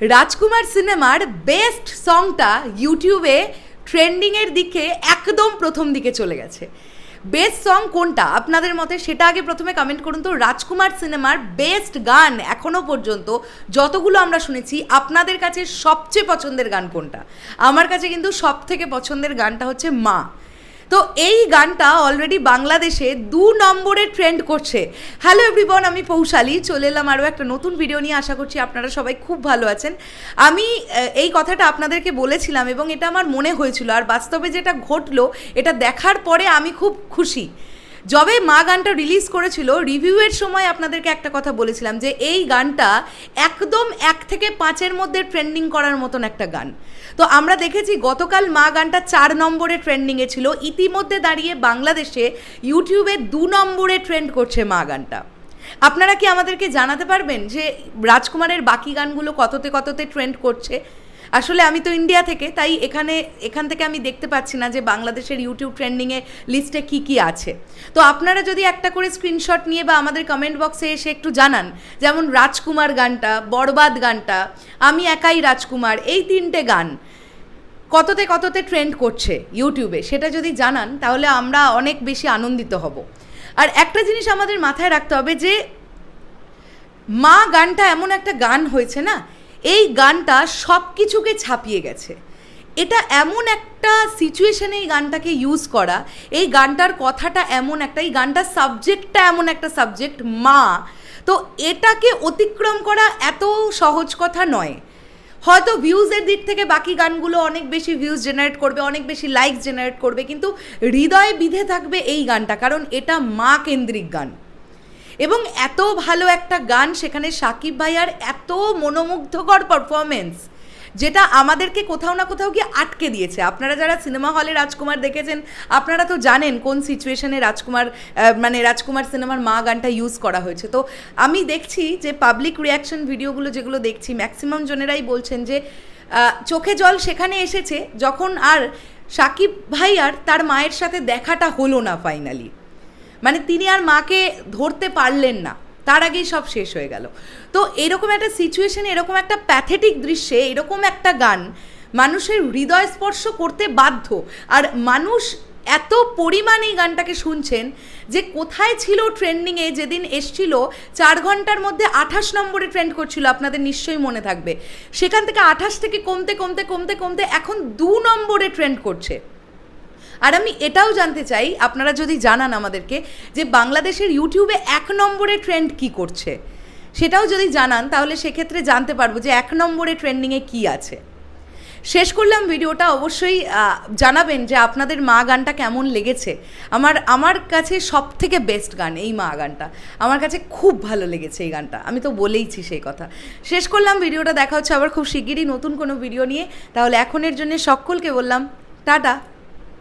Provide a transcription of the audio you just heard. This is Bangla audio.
রাজকুমার সিনেমার বেস্ট সংটা ইউটিউবে ট্রেন্ডিংয়ের দিকে একদম প্রথম দিকে চলে গেছে। বেস্ট সং কোনটা? আপনাদের মতে সেটা আগে প্রথমে কমেন্ট করুন তো। রাজকুমার সিনেমার বেস্ট গান এখনও পর্যন্ত যতগুলো আমরা শুনেছি, আপনাদের কাছে সবচেয়ে পছন্দের গান কোনটা? আমার কাছে কিন্তু সব থেকে পছন্দের গানটা হচ্ছে মা। তো এই গানটা অলরেডি বাংলাদেশে দু নম্বরে ট্রেন্ড করছে। হ্যালো এভরিবন আমি পৌশালি। চলে এলাম আরও একটা নতুন ভিডিও নিয়ে। আশা করছি আপনারা সবাই খুব ভালো আছেন। আমি এই কথাটা আপনাদেরকে বলেছিলাম এবং এটা আমার মনে হয়েছিল। আর বাস্তবে যেটা ঘটলো, এটা দেখার পরে আমি খুব খুশি। যবে মা গানটা রিলিজ করেছিল রিভিউয়ের সময় আপনাদেরকে একটা কথা বলেছিলাম যে এই গানটা একদম এক থেকে পাঁচের মধ্যে ট্রেন্ডিং করার মতন একটা গান। তো আমরা দেখেছি গতকাল মা গানটা চার নম্বরে ট্রেন্ডিংয়ে ছিল, ইতিমধ্যে দাঁড়িয়ে বাংলাদেশে ইউটিউবে দু নম্বরে ট্রেন্ড করছে মা গানটা। আপনারা কি আমাদেরকে জানাতে পারবেন যে রাজকুমারের বাকি গানগুলো কততে কততে ট্রেন্ড করছে? আসলে আমি তো ইন্ডিয়া থেকে, তাই এখানে, এখান থেকে আমি দেখতে পাচ্ছি না যে বাংলাদেশের ইউটিউব ট্রেন্ডিংয়ে লিস্টে কি কি আছে। তো আপনারা যদি একটা করে স্ক্রিনশট নিয়ে বা আমাদের কমেন্ট বক্সে এসে একটু জানান, যেমন রাজকুমার গানটা, বরবাদ গানটা, আমি একাই রাজকুমার, এই তিনটে গান কততে কততে ট্রেন্ড করছে ইউটিউবে সেটা যদি জানান, তাহলে আমরা অনেক বেশি আনন্দিত হব। আর একটা জিনিস আমাদের মাথায় রাখতে হবে যে, মা গানটা এমন একটা গান হয়েছে না এই গানটা সব কিছুকে ছাপিয়ে গেছে। এটা এমন একটা সিচুয়েশানে এই গানটাকে ইউজ করা, এই গানটার কথাটা এমন একটা, এই গানটার সাবজেক্টটা এমন একটা সাবজেক্ট মা। তো এটাকে অতিক্রম করা এত সহজ কথা নয়। হয়তো ভিউজের দিক থেকে বাকি গানগুলো অনেক বেশি ভিউজ জেনারেট করবে, অনেক বেশি লাইক জেনারেট করবে, কিন্তু হৃদয়ে বিধে থাকবে এই গানটা, কারণ এটা মা কেন্দ্রিক গান। এবং এত ভালো একটা গান সেখানে সাকিব ভাইয়ার এত মনোমুগ্ধকর পারফরমেন্স যেটা আমাদেরকে কোথাও না কোথাও গিয়ে আটকে দিয়েছে। আপনারা যারা সিনেমা হলে রাজকুমার দেখেছেন, আপনারা তো জানেন কোন সিচুয়েশনে রাজকুমার মানে রাজকুমার সিনেমার মা গানটা ইউজ করা হয়েছে। তো আমি দেখছি যে পাবলিক রিয়াকশন ভিডিওগুলো যেগুলো দেখছি ম্যাক্সিমাম জনেরাই বলছেন যে চোখে জল সেখানে এসেছে, যখন আর সাকিব ভাইয়ার তার মায়ের সাথে দেখাটা হলো না ফাইনালি মানে তিনি আর মাকে ধরতে পারলেন না। তার আগেই সব শেষ হয়ে গেল। তো এরকম একটা সিচুয়েশনে এরকম একটা প্যাথেটিক দৃশ্যে, এরকম একটা গান মানুষের হৃদয় স্পর্শ করতে বাধ্য। আর মানুষ এত পরিমাণ এই গানটাকে শুনছেন যে কোথায় ছিল ট্রেন্ডিংয়ে যেদিন এসছিল, চার ঘণ্টার মধ্যে আঠাশ নম্বরে ট্রেন্ড করছিল, আপনাদের নিশ্চয়ই মনে থাকবে। সেখান থেকে আঠাশ থেকে কমতে কমতে কমতে কমতে এখন দু নম্বরে ট্রেন্ড করছে। আর আমি এটাও জানতে চাই, আপনারা যদি জানান আমাদেরকে, যে বাংলাদেশের ইউটিউবে এক নম্বরে ট্রেন্ড কি করছে? সেটাও যদি জানান, তাহলে সেক্ষেত্রে জানতে পারব যে এক নম্বরে ট্রেন্ডিংয়ে কি আছে। শেষ করলাম ভিডিওটা, অবশ্যই জানাবেন যে আপনাদের মা গানটা কেমন লেগেছে। আমার আমার কাছে সব থেকে বেস্ট গান এই মা গানটা। আমার কাছে খুব ভালো লেগেছে এই গানটা। আমি তো বলেইছি সেই কথা। শেষ করলাম ভিডিওটা, দেখা হচ্ছে আবার খুব শিগগিরই নতুন কোনো ভিডিও নিয়ে। তাহলে এখনের জন্য সকলকে বললাম, টাটা।